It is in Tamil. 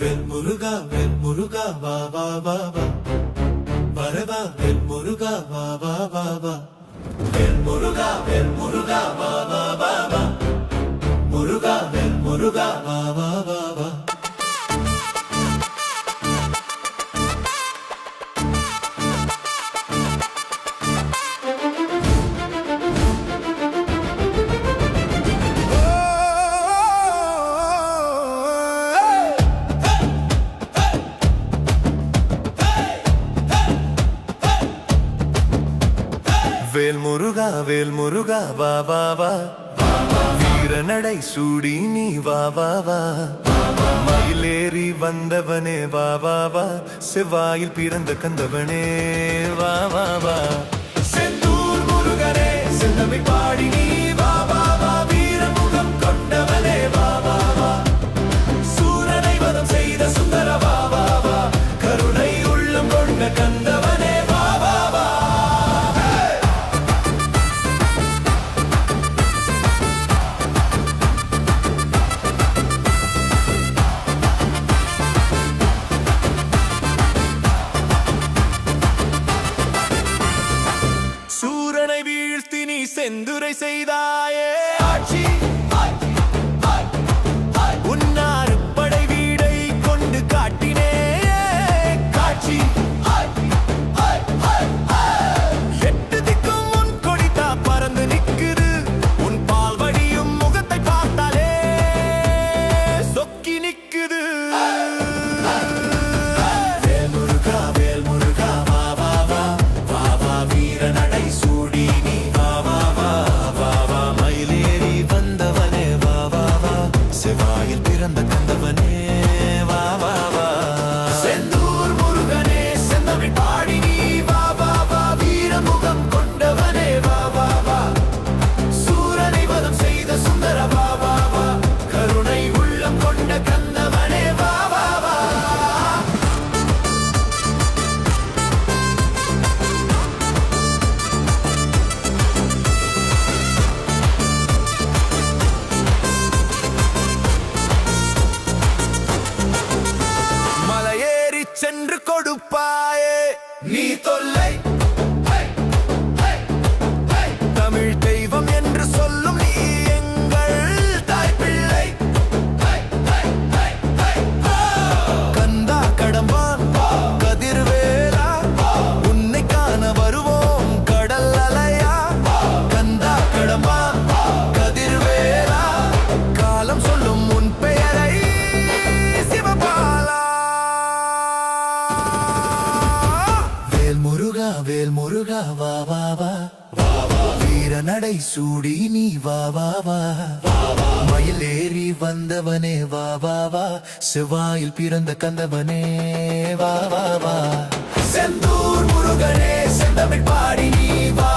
வெல் முருகா வெல் முருகா வா வா வா வா. வரவா வெல் முருகா வா வா வா வா. வெல் முருகா வெல் முருகா வா வா வா வா. முருகா வெல் முருகா வா வா வா. வேல் முருகா வேல் முருகா வா வா வா. வீரநடை சூடி நீ வா வா வா. மயிலேறி வந்தவனே வா வா வா. செவ்வாயில் பிறந்த கந்தவனே வா வா வா. செந்துரை சென்று கொடுப்பாயே. நீ தொல்லை வா வா வா வீர நடை சூடி நீ வா வா வா. மயில் ஏறி வந்தவனே வா வா வா. செவ்வாயில் பிறந்த கந்தவனே வா வா வா. செந்தூர் முருகனே செந்தமிழ் பாடி நீ வா